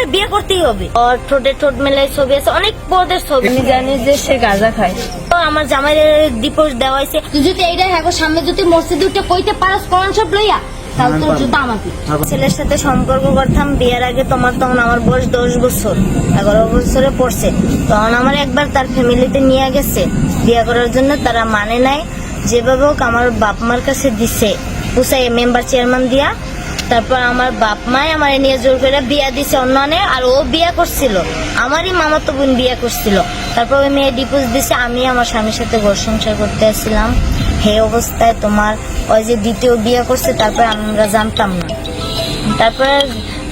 আমার বিয়ে করতেই হবে। ওর ঠোঁটে ঠোঁট মেলে ছবি আছে অনেক বড়দের ছবি। আমি জানি যে সে গাঁজা খায়। তো আমার জামাইয়ের ডিপোজ দেওয়া হয়েছে। তুই যদি এইটা হ্যাঁ সামনে যদি মসজিদে উঠে কইতে পারস কোরআন সব লইয়া তোর জুতা আমাকে। ছেলের সাথে সম্পর্ক করতাম বিয়ের আগে তোমার তখন আমার বয়স দশ বছর এগারো বছরে পড়ছে। তখন আমার একবার তার ফ্যামিলিতে নিয়ে গেছে। বিয়ে করার জন্য তারা মানে নাই। যেভাবে হোক আমার বাপ মার কাছে দিছে। পুষাই মেম্বার চেয়ারম্যান দিয়া তারপর আমার বাপ মাই আমার নিয়ে জোর করে বিয়া দিছে অন্যনে, আর ও বিয়া করছিল। আমারই মামাতো বোন বিয়া করছিল। তারপর ওই মেয়ে ডিপোজ দিছে, আমি আমার স্বামীর সাথে ঘর সংসার করতে আসছিলাম। হে অবস্থায় তোমার ওই যে দ্বিতীয় বিয়ে করছে, তারপর আমরা জানতাম না। তারপরে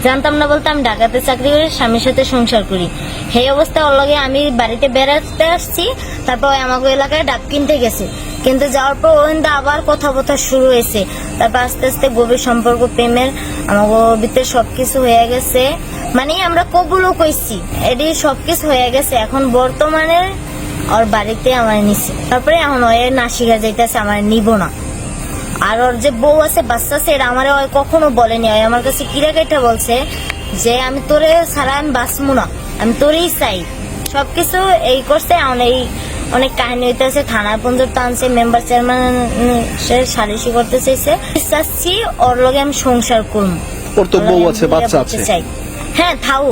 জানতাম না বলতে আমি ঢাকাতে চাকরি করি স্বামীর সাথে সংসার করি। সেই অবস্থায় ওর লগে আমি বাড়িতে বেড়াতে আসছি, তারপর আমাকে এলাকায় ডাব কিনতে গেছে। কিন্তু যাওয়ার পর ওইন্দা আবার কথা বথা শুরু হয়েছে। তারপর আস্তে আস্তে গভীর সম্পর্ক, প্রেমের আমার ভিতরে সবকিছু হয়ে গেছে। মানে আমরা কবুলও কইছি এটি সবকিছু হয়ে গেছে। এখন বর্তমানে ওর বাড়িতে আমার নিছে। তারপরে এখন ওই নাসিকা যাইতেছে আমার নিব না। আর ওর যে বউ আছে, বাচ্চা আছে, এরা আমার ওই কখনো বলেনি। ওই আমার কাছে কিরা কেটে বলছে যে, আমি তোরে ছাড়া আমি বাঁচবো না। আমি তোরেই চাই। সবকিছু এই করছে, এখন এই অনেক কাহিনী হইতেছে থানা পর্যন্ত টানছে মেম্বার চেয়ারম্যান সালিশি করতে চাইছে। চাচ্ছি ওর লগে আমি সংসার করব ওর তো বউ আছে বাচ্চা আছে। হ্যাঁ থাও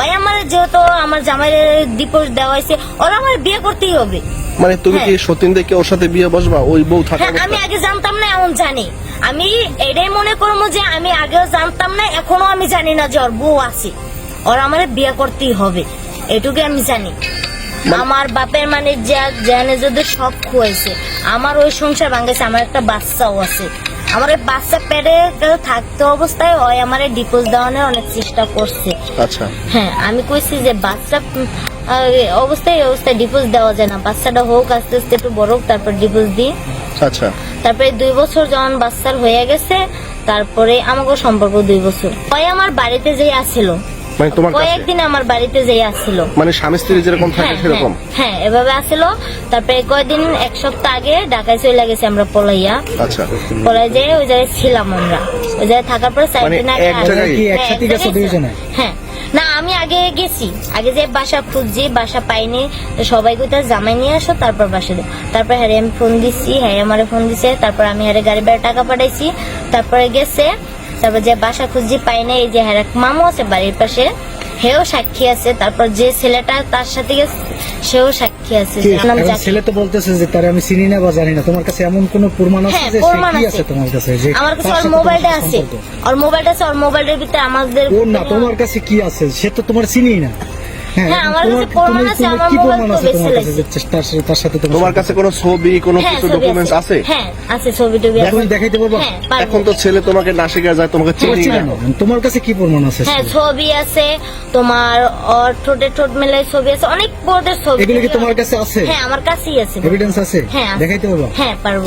ওই আমার যেহেতু আমার জামাইয়ের ডিপোজ দেওয়া হয়েছে ওরা আমার বিয়ে করতেই হবে। মানে তুমি কি হ্যাঁ। সতীন দেখে ওর সাথে বিয়ে বসবা? ওই বউ থাকা হ্যাঁ আমি আগে জানতাম না এমন জানি। আমি এটাই মনে করব যে আমি আগেও জানতাম না এখনও আমি জানি না যে ওর বউ আছে। ওর আমার বিয়ে করতেই হবে এটুকু আমি জানি। আমার বাপের মানে জানে যদি সব খুয়েছে আমার ওই সংসার ভাঙেছে আমার একটা বাচ্চাও আছে। আমার এই বাচ্চা পেটে থাকতে অবস্থায় ওই আমার ডিপোজ দেওয়ানোর অনেক চেষ্টা করছে। আচ্ছা। হ্যাঁ আমি কইছি যে বাচ্চা অবস্থায় অবস্থায় ডিপোজ দেওয়া যায় না। বাচ্চাটা হোক আস্তে আস্তে একটু বড় হোক তারপর ডিপোজ দিই। আচ্ছা। তারপরে দুই বছর যখন বাচ্চার হয়ে গেছে তারপরে আমাকে সম্পর্ক দুই বছর। ওই আমার বাড়িতে যেই আসছিল মানে তোমার কাছে? কয়েকদিন আমার বাড়িতে যেই আসছিল। মানে স্বামী স্ত্রী যেরকম থাকে হ্যাঁ সেরকম? হ্যাঁ, হ্যাঁ এভাবে আসছিল। তারপরে কয়েকদিন এক সপ্তাহ আগে ঢাকায় চলে গেছে আমরা পলাইয়া। আচ্ছা। পলাই যে ওই জায়গায় ছিলাম আমরা। ওই জায়গায় থাকার পরে চার মানে দিন আগে এক জায়গায়? কি হ্যাঁ, একসাথে এক গেছো দুইজনে? হ্যাঁ। না আমি আগে গেছি। আগে যে বাসা খুঁজছি বাসা পাইনি। তো সবাই কোথাও জামাই নিয়ে আসো তারপর বাসা দেবো তারপর হ্যাঁ আমি ফোন দিচ্ছি হ্যাঁ আমারে ফোন দিছে। তারপর আমি হ্যাঁ গাড়ি ভাড়া টাকা পাঠাইছি। তারপরে গেছে তারপর যে বাসা খুঁজছি পাই না এই যে হ্যাঁ এক মামু আছে বাড়ির পাশে হেও সাক্ষী আছে। তারপর যে ছেলেটা তার সাথে সেও সাক্ষী আছে। ছেলে তো বলতেছে যে তার আমি চিনি না বা জানি না। তোমার কাছে এমন কোন প্রমাণ আছে হ্যাঁ যে কি আছে। তোমার কাছে? যে আমার কাছে ওর মোবাইলটা আছে? ওর মোবাইলটা আছে ওর মোবাইলের ভিতরে আমাদের ওর না তোমার কাছে কি আছে? সে তো তোমার চিনি না। হ্যাঁ আমার কাছে তোমার- প্রমাণ আছে, আমার মোবাইল তো আছে বেঁচে কাছে তার সাথে- তার সাথে তোমার তোমার কাছে কোনো ছবি কোনো কিছু ডকুমেন্টস আছে। হ্যাঁ আছে ছবি টবি এখন দেখাইতে পারব। এখন তো ছেলে তোমাকে নাসিকা যায় তোমাকে চিনি চিনি না না। তোমার কাছে কি প্রমাণ আছে? হ্যাঁ ছবি আছে তোমার ওর ঠোঁটে ঠোঁট মেলে ছবি আছে অনেক বড়দের ছবি এগুলো কি তোমার কাছে আছে? হ্যাঁ আমার কাছেই আছে। এভিডেন্স আছে? হ্যাঁ দেখাইতে পারবা? হ্যাঁ পারব।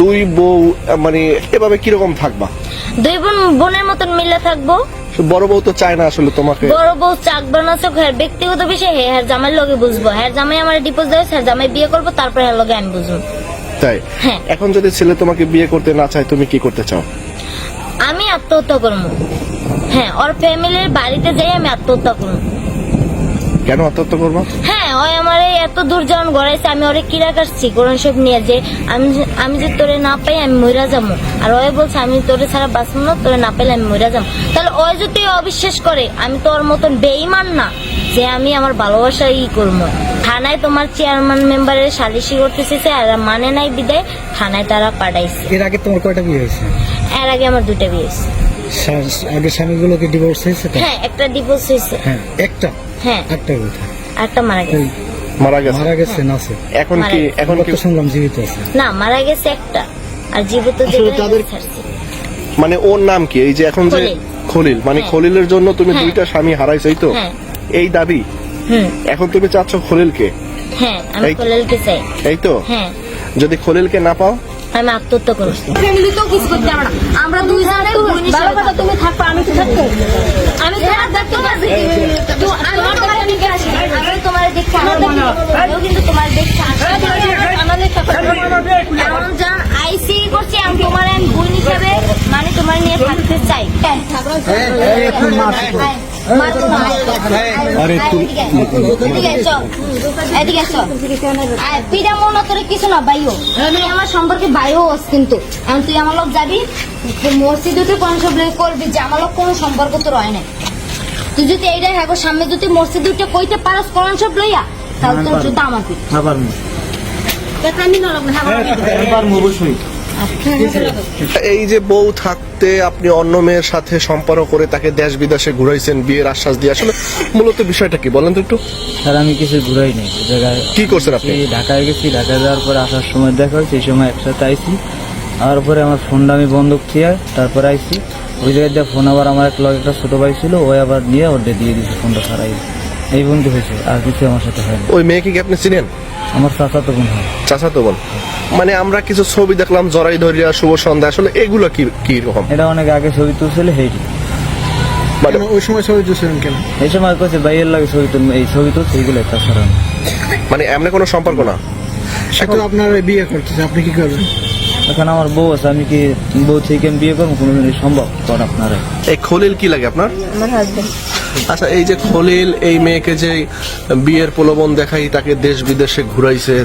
দুই বউ মানে এভাবে কীরকম থাকবা? দুই বোন বোনের মতন মিলে থাকব। বড় বউ তো চায় না আসলে তোমাকে। বড় বউ চাক চোখ হ্যাঁ ব্যক্তিগত বিষয় হ্যাঁ হ্যাঁ জামাই লগে বুঝব। হ্যাঁ জামাই আমার ডিপোজ দেয় হ্যাঁ জামাই বিয়ে করব তারপরে হ্যাঁ লগে আমি বুঝব। তাই? হ্যাঁ। এখন যদি ছেলে তোমাকে বিয়ে করতে না চায় তুমি কি করতে চাও? আমি আত্মহত্যা করব। হ্যাঁ ওর ফ্যামিলির বাড়িতে যাই আমি আত্মহত্যা করব। কেন আত্মহত্যা করব? হ্যাঁ ওই আমার এত দূর যখন গড়াইছে আমি ওরে কিরা কাটছি? কোরআন সব নিয়ে যে আমি আমি যে তোরে না পাই আমি মইরা যাব আর ওই বলছে আমি তোরে ছাড়া বাঁচবো না তোরে না পেলে আমি মইরা যাব তাহলে ওই যদি অবিশ্বাস করে আমি তো ওর মতন বেইমান না যে আমি আমার ভালোবাসা ই করব। থানায় তোমার চেয়ারম্যান মেম্বারের সালিশি করতেছে আর মানে নাই বিদায় থানায় তারা পাঠাইছে। এর আগে তোমার কয়টা বিয়ে হয়েছে? এর আগে আমার দুটা বিয়ে হয়েছে। আগে স্বামীগুলোকে ডিভোর্স হয়েছে হ্যাঁ একটা ডিভোর্স হয়েছে। হ্যাঁ একটা? হ্যাঁ। একটা কথা একটা মারা গেছে। মারা গেছে? মারা গেছে না আছে এখন কি এখন কি শুনলাম জীবিত আছে। না মারা গেছে একটা। আর জীবিত তাদের- মানে ওর নাম কি? এই যে এখন যে খলিল। মানে হ্যাঁ। খলিলের জন্য তুমি হ্যাঁ। দুইটা স্বামী হারাইছই তো? হ্যাঁ। এই দাবি? হুম। এখন তুমি চাচ্ছ খলিলকে? হ্যাঁ আমি এই- চাই। এই তো? হ্যাঁ। যদি খলিলকে না পাও? আমি আত্মহত্যা করব। ফ্যামিলি তো কিছু করতে পারবে না। আমরা দুই জানে ভালো কথা তুমি থাকব আমি তো থাকব আমি তোমার দেখতে পারবি তো আমার তোমার দিকে আসি আমি তোমার দেখতে আমিও কিন্তু তোমার দেখতে আমাদের এমন যান আইসি করছি আমি তোমার আমি বোন হিসাবে মানে তোমার নিয়ে থাকতে চাই। মনে তোর কিছু না বাইও তুই আমার সম্পর্কে বাইও হস কিন্তু। এখন তুই আমার লোক যাবি মসজিদে তুই কোন সব করবি যে আমার লোক কোনো সম্পর্ক তোর হয় না তুই যদি এইটাই হ্যাঁ সামনে যদি মসজিদে উঠে কইতে পারস কোন সব লইয়া তাহলে তোর জুতা আমার পিঠ। আবার আমি নরম না এবার অবশ্যই। এই যে বউ থাকতে আপনি অন্য মেয়ের সাথে সম্পর্ক করে তাকে দেশ বিদেশে ঘুরাইছেন বিয়ের আশ্বাস দিয়ে আসলে মূলত বিষয়টা কি? বলেন তো একটু। স্যার আমি কিছু ঘুরাই নাই। জায়গায় কি করছেন আপনি? ঢাকায় গেছি ঢাকায় যাওয়ার পরে আসার সময় দেখা হয়েছে এই সময় একসাথে আইছি। আর পরে আমার ফোনটা আমি বন্ধক দিয়ে তারপরে আইছি। ওই জায়গায় দিয়ে ফোন আবার আমার এক লগে একটা ছোট ভাই ছিল ওই আবার নিয়ে ওর দিয়ে দিয়েছে ফোনটা সারাই এই বন্ধু হয়েছে আর কিছু আমার সাথে হয়নি ওই মেয়েকে কি আপনি চিনেন? আমার চাচাতো বোন চাচাতো বোন মানে আমরা কিছু ছবি দেখলাম জরাই ধরিয়া শুভ সন্ধ্যা। আসলে এগুলো কি কি রকম? এটা অনেক আগে ছবি তুলছিল হেইটি। মানে ওই সময় ছবি তুলছিলেন কেন? এই সময় কইছে ভাইয়ের লাগে ছবি তুল এই ছবি তো এইগুলো একটা সরানো মানে এমনি কোনো সম্পর্ক না? এখন আপনার বিয়ে করতেছে আপনি কি করবেন? এখন আমার বউ আছে আমি কি বউ থেকে আমি বিয়ে করব? কোনোদিন সম্ভব কর আপনারা। এই খলিল কি লাগে আপনার? আমার হাজবেন্ড আচ্ছা এই যে খলিল এই মেয়েকে যে বিয়ের প্রলোভন দেখাই তাকে দেশ বিদেশে ঘুরাইছে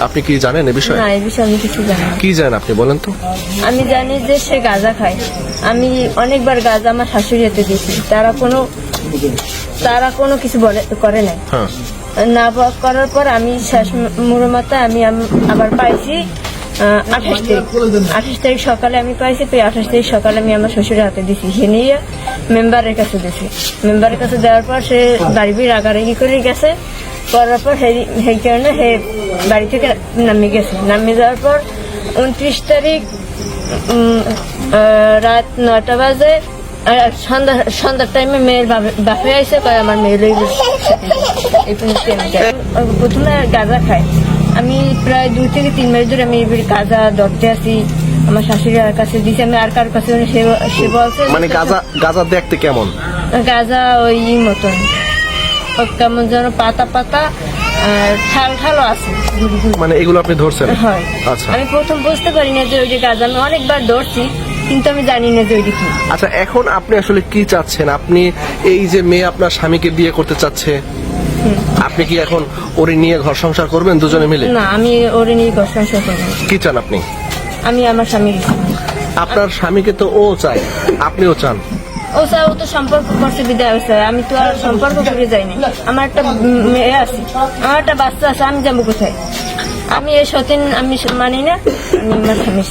আপনি কি জানেন এ বিষয়ে? না এই বিষয়ে আমি কিছু জানি না। কি জানেন আপনি বলেন তো। আমি জানি যে সে গাঁজা খায়। আমি অনেকবার গাঁজা আমার শাশুড়ি হাতে দিয়েছি। তারা কোনো তারা কোনো কিছু বলে করে নাই। হ্যাঁ। না ব- করার পর আমি শেষ মুরমাতে আমি আম- আবার পাইছি। আঠাশ তারিখ। আঠাশ তারিখ সকালে আমি পাইছি, তো আঠাশ তারিখ সকালে আমি আমার শ্বশুরের হাতে দিছি। সে নিয়ে মেম্বারের কাছে দিছি। মেম্বারের কাছে দেওয়ার পর সে বাড়ি বিড়ি রাগারাগি করে গেছে। করার পর সেই- কারণে সে বাড়ি থেকে নামিয়ে গেছে। নামিয়ে যাওয়ার পর উনত্রিশ তারিখ রাত নয়টা বাজে সন্ধ্যা, সন্ধ্যার টাইমে মেয়ের বাপে- আইসে, কয় আমার মেয়ে। প্রথমে গাঁজা খাই আমি প্রায় দুই থেকে তিন মাস ধরে আমি গাঁজা ধরতে আছি আমার শাশুড়ির কাছে দিছি আমি আর কার কাছে সে বলছে মানে গাজা গাজা দেখতে কেমন? গাঁজা ওই মতন। কেমন যেন পাতা পাতা আর ঠাল ঠালও আছে। মানে এগুলো আপনি ধরছেন? হয়। আচ্ছা। আমি প্রথম বুঝতে পারি না যে ওই যে গাছ আমি অনেকবার ধরছি কিন্তু আমি জানি না যে ওইটা কি আচ্ছা এখন আপনি আসলে কি চাচ্ছেন? আপনি এই যে মেয়ে আপনার স্বামীকে বিয়ে করতে চাচ্ছে আপনি কি এখন ওরে নিয়ে ঘর সংসার করবেন দুজনে মিলে? না আমি ওরে নিয়ে ঘর সংসার করব। কি চান আপনি? আমি আমার স্বামীর আপনার স্বামীকে তো ও চায় আপনিও চান। ও স্যার ও তো সম্পর্ক করছে বিদায় হয়েছে। আমি তো আর সম্পর্ক করে যাইনি আমার একটা মেয়ে আছে আমার একটা বাচ্চা আছে আমি যাব কোথায়? আমি এই সতীন আমি মানি না আমি আমার স্বামী